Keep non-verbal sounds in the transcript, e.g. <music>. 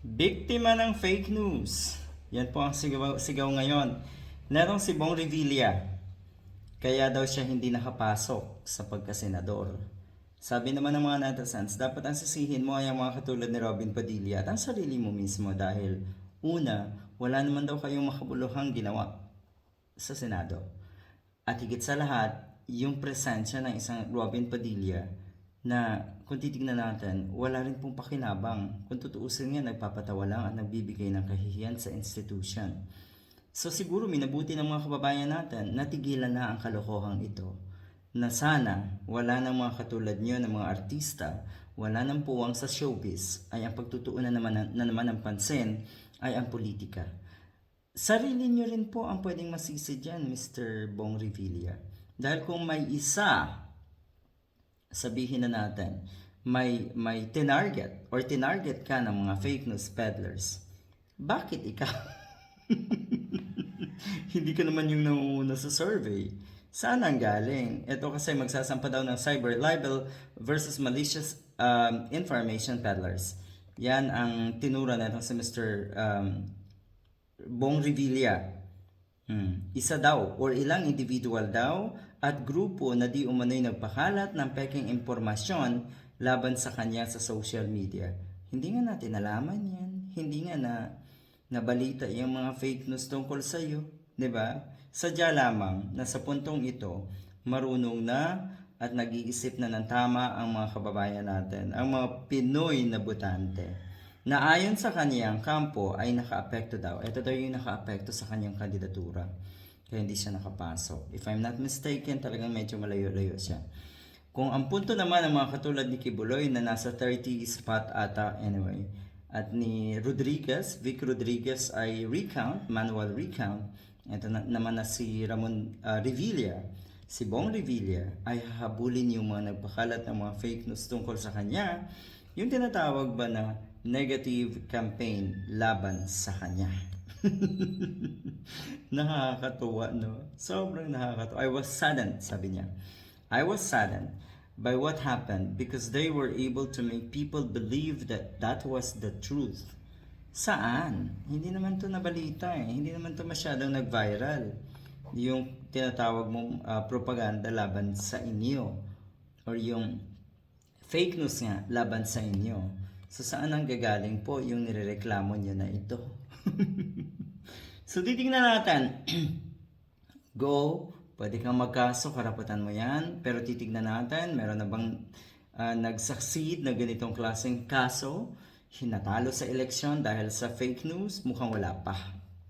Biktima ng fake news. Yan po ang sigaw, sigaw ngayon. Nerong si Bong Revilla. Kaya daw siya hindi nakapasok sa pagkasenador. Sabi naman ng mga netizens, dapat ang sisihin mo ay ang mga katulad ni Robin Padilla at ang sarili mo mismo dahil una, wala naman daw kayong makabuluhang ginawa sa Senado. At higit sa lahat, yung presensya ng isang Robin Padilla na kung titignan natin, wala rin pong pakinabang. Kung tutuusin nga, nagpapatawa lang at nagbibigay ng kahihiyan sa institution. So siguro minabuti ng mga kababayan natin, natigilan na ang kalokohang ito. Na sana wala ng mga katulad niyo ng mga artista, wala ng puwang sa showbiz, ay ang pagtutuunan naman, na naman ng pansin ay ang politika. Sarili niyo rin po ang pwedeng masisi dyan, Mr. Bong Revilla. Dahil kung may isa sabihin na natin, may, may tinarget or tinarget ka ng mga fake news peddlers, bakit ikaw? <laughs> Hindi ka naman yung nangunguna sa survey. Saan ang galing? Ito kasi magsasampa daw ng cyber libel versus malicious um, information peddlers. Yan ang tinura na si Mr. Um, Bong Revilla. Hmm. Isa daw or ilang individual daw at grupo na di umano'y nagpakalat ng peking impormasyon laban sa kanya sa social media. Hindi nga natin nalaman yan. Hindi nga na nabalita yung mga fake news tungkol sa iyo, ba? Sadya lamang na sa puntong ito, marunong na at nag-iisip na ng tama ang mga kababayan natin, ang mga Pinoy na butante na ayon sa kanyang kampo ay nakaapekto daw. Ito daw yung nakaapekto sa kanyang kandidatura. Kaya hindi siya nakapasok. If I'm not mistaken, talagang medyo malayo-layo siya. Kung ang punto naman ng mga katulad ni Kibuloy na nasa 30 spot ata anyway, at ni Rodriguez, Vic Rodriguez ay recount, manual recount. Ito na, naman na si Ramon uh, Revilla, si Bong Revilla ay hahabulin yung mga nagpakalat ng mga fake news tungkol sa kanya, yung tinatawag ba na negative campaign laban sa kanya. <laughs> nakakatuwa, no? Sobrang nakakatuwa. I was saddened, sabi niya. I was saddened by what happened because they were able to make people believe that that was the truth. Saan? Hindi naman to nabalita eh. Hindi naman to masyadong nag-viral. Yung tinatawag mong ah, propaganda laban sa inyo. Or yung fake news nga laban sa inyo. So saan ang gagaling po yung nirereklamo nyo na ito? <laughs> so titingnan natin. <clears throat> Go, pwede kang magkaso, karapatan mo yan. Pero titignan natin, meron na bang ah, nag-succeed na ganitong klaseng kaso? Hinatalo sa eleksyon dahil sa fake news? Mukhang wala pa.